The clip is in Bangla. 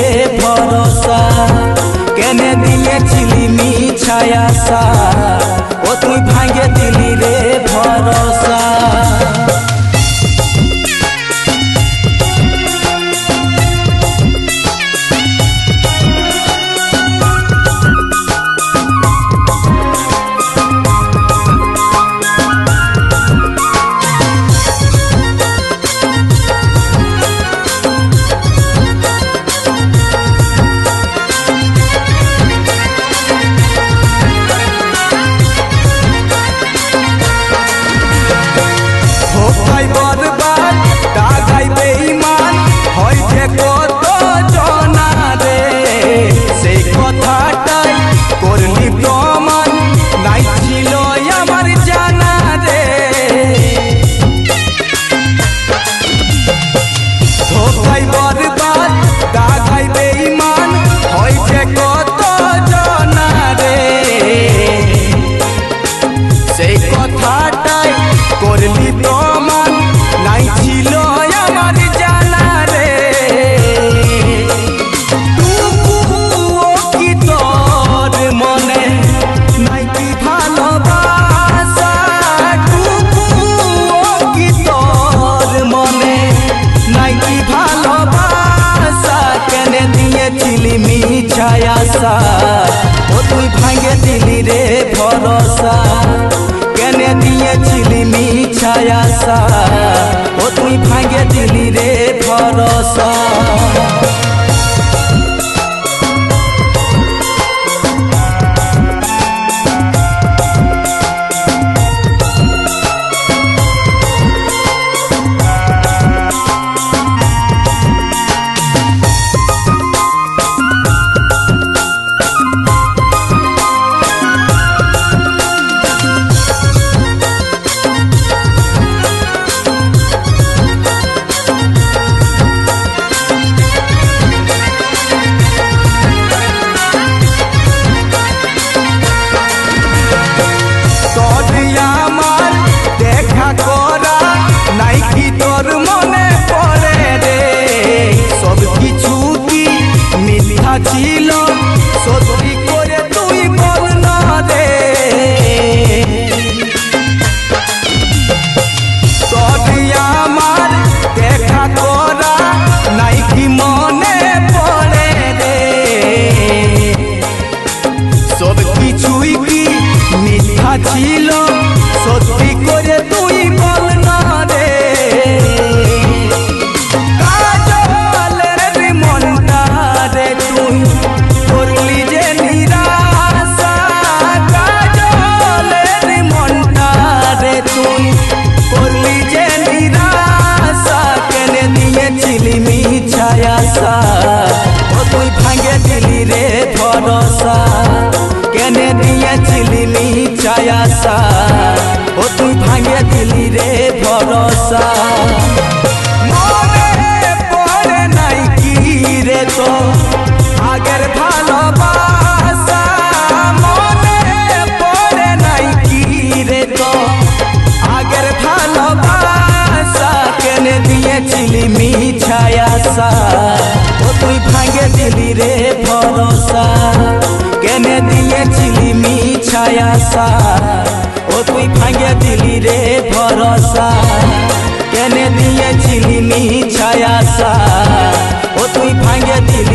দিলি কথাটাই করলি প্রমাণ নাই ছিল আমার জানা মনে, নাই কি ভালোবাসা? মনে, নাই কি ভালোবাসা? কেনে দিয়েছিলি মিছায় আশা ও তুই ভাঙে দিলি রে ভরসা। কেনে দিয়েছিলি মিছায় আশা। ও তুই ভাঙে দিলি রে ভরসা। আশা। কেনে দিয়েছিলি মিছায় আশা। ও তুই ভাঙে দিলি রে ভরসা। মনে পড়ে নাই কি রে তো আগের ভালোবাসা। মনে পড়ে নাই কি রে তো আগের ভালোবাসা। কেনে দিয়েছিলি মিছায় আশা। ও তুই ভাঙে দিলি রে ভরসা। কেনে দিয়েছিলি মিছায় আশা। তুই ভাঙে দিলি রে ভরসা। কেনে দিয়েছিলি নি ছায়াসা। ও তুই ভাঙে দিলি